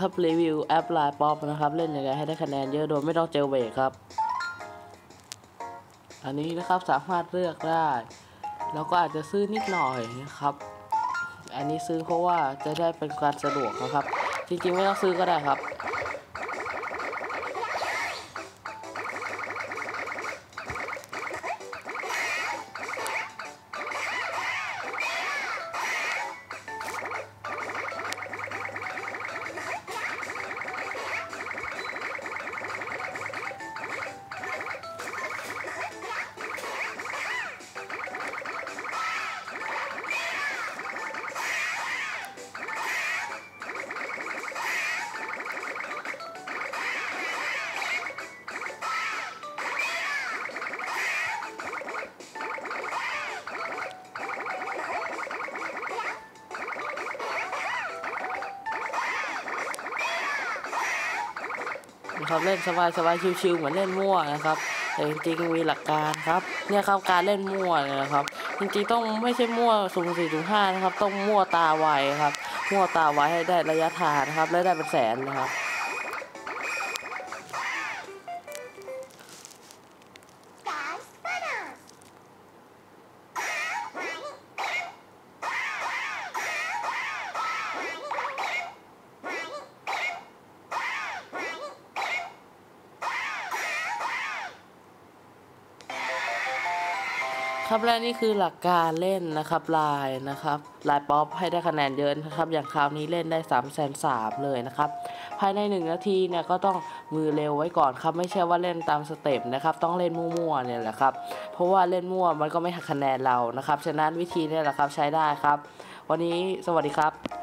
ครับรีวิวแอปไลน์ป๊อปนะครับเล่นยังไงให้ได้คะแนนเยอะโดยไม่ต้องเจลเบรกครับ อันนี้นะครับสามารถเลือกได้ แล้วก็อาจจะซื้อนิดหน่อยนะครับ อันนี้ซื้อเพราะว่าจะได้เป็นการสะดวกนะครับ จริงๆไม่ต้องซื้อก็ได้ครับ นะครับเล่นสบายสบายชิวๆเหมือนเล่นมั่วนะครับ แต่จริงๆมีหลักการครับเนี่ยครับการเล่นมั่วเนี่ยนะครับ จริงๆต้องไม่ใช่มั่วสูงสี่ถึงห้านะครับ ต้องมั่วตาไวครับ มั่วตาไวให้ได้ระยะทางนะครับและได้เป็นแสนนะครับ ครับและนี่คือหลักการเล่นนะครับลายนะครับลายป๊อปให้ได้คะแนนเยอะนะครับ อย่างคราวนี้เล่นได้3ามแสนสามเลยนะครับ ภายใน 1 นาทีเนี่ยก็ต้องมือเร็วไว้ก่อนครับ ไม่ใช่ว่าเล่นตามสเต็ปนะครับ ต้องเล่นมั่วๆเนี่ยแหละครับ เพราะว่าเล่นมั่วมันก็ไม่หักคะแนนเรานะครับ ฉะนั้นวิธีเนี่ยแหละครับใช้ได้ครับ วันนี้สวัสดีครับ